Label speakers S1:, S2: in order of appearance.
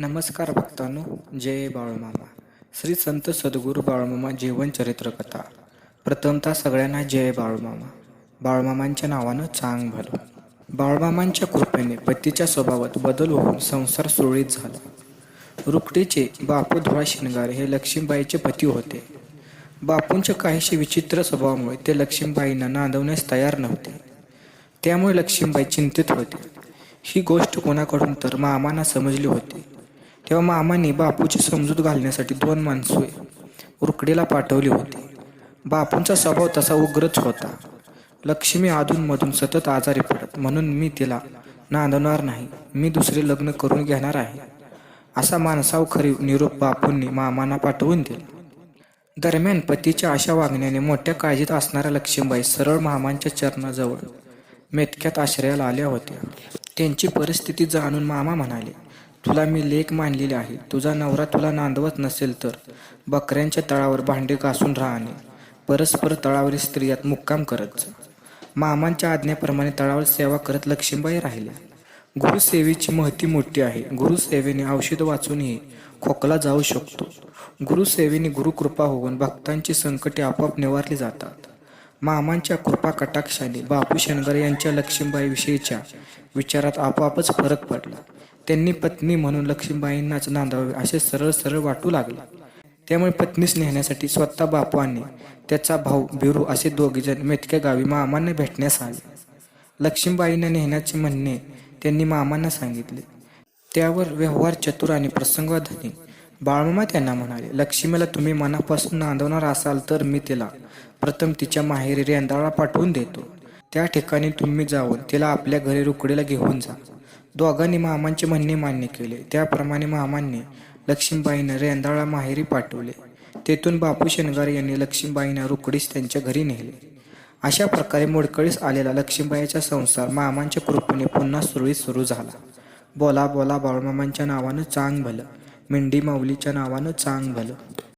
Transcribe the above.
S1: नमस्कार भक्तांनो जय बाळूमामा. श्री संत सद्गुरू बाळूमामा जीवन चरित्र कथा. प्रथमतः सगळ्यांना जय बाळूमामा. बाळूमामांच्या नावानं चांग भलो बाळूमामांच्या कृपेने पतीच्या स्वभावात बदल होऊन संसार सुरळीत झाला. रुकटीचे बापू धुळा शिनगार हे लक्ष्मीबाईचे पती होते. बापूंच्या काहीशी विचित्र स्वभावामुळे ते लक्ष्मीबाईंना नांदवण्यास तयार नव्हते. त्यामुळे लक्ष्मीबाई चिंतित होते. ही गोष्ट कोणाकडून तर मामांना समजली होती. तेव्हा मामाने बापूची समजूत घालण्यासाठी दोन माणसे उरकडीला पाठवली होती. बापूंचा स्वभाव तसा उग्रच होता. लक्ष्मी अधूनमधून सतत आजारी पडत म्हणून मी तिला नांदवणार नाही मी दुसरे लग्न करून घेणार आहे असा माणसाव खरी निरोप बापूंनी मामांना पाठवून दिला. दरम्यान पतीच्या अशा वागण्याने मोठ्या काळजीत असणाऱ्या लक्ष्मीबाई सरळ मामांच्या चरणाजवळ मेतक्यात आश्रयाला आल्या होत्या. त्यांची परिस्थिती जाणून मामा म्हणाले तुला मी लेख मानलेली आहे. तुझा नवरा तुला नांदवत नसेल तर बकऱ्यांच्या तळावर भांडे घासून राहणे परस्पर तळावरील स्त्रियात मुक्काम करत मामांच्या आज्ञेप्रमाणे तळावर सेवा करत लक्ष्मीबाई राहिल्या. गुरुसेवेची महती मोठी आहे. गुरुसेवेने औषध वाचूनही खोकला जाऊ शकतो. गुरुसेवेने गुरुकृपा होऊन भक्तांची संकटे आपोआप निवारली जातात. मामांच्या कृपा कटाक्षाने बापू शनगर यांच्या लक्ष्मीबाईविषयीच्या विचारात आपोआपच फरक पडला. त्यांनी पत्नी म्हणून लक्ष्मीबाईंनाच नांदावे असे सरळ सरळ वाटू लागले. त्यामुळे पत्नीस नेण्यासाठी स्वतः बापाने त्याचा भाऊ बिरू असे दोघेजण मेतक्या गावी मामांना भेटण्यास आले. लक्ष्मीबाईंना नेण्याचे म्हणणे त्यांनी मामांना सांगितले. त्यावर व्यवहार चतुर आणि प्रसंगधनी बाळमामा त्यांना म्हणाले लक्ष्मीला तुम्ही मनापासून नांदवणार असाल तर मी तिला प्रथम तिच्या माहेरी रेंदाळा पाठवून देतो. त्या ठिकाणी तुम्ही जाऊन तिला आपल्या घरी रुकडीला घेऊन जा. दोघांनी मामांचे म्हणणे मान्य केले. त्याप्रमाणे मामांनी लक्ष्मीबाईंना रेंदाळा माहेरी पाठवले. तेथून बापू शनगारे यांनी लक्ष्मीबाईंना रुकडीस त्यांच्या घरी नेले. अशा प्रकारे मोडकळीस आलेला लक्ष्मीबाईचा संसार मामांच्या कृपेने पुन्हा सुरळीत सुरू झाला. बोला बोला बाळमामांच्या नावानं चांग भलं. मेंढी माऊलीच्या नावानं चांग भलं.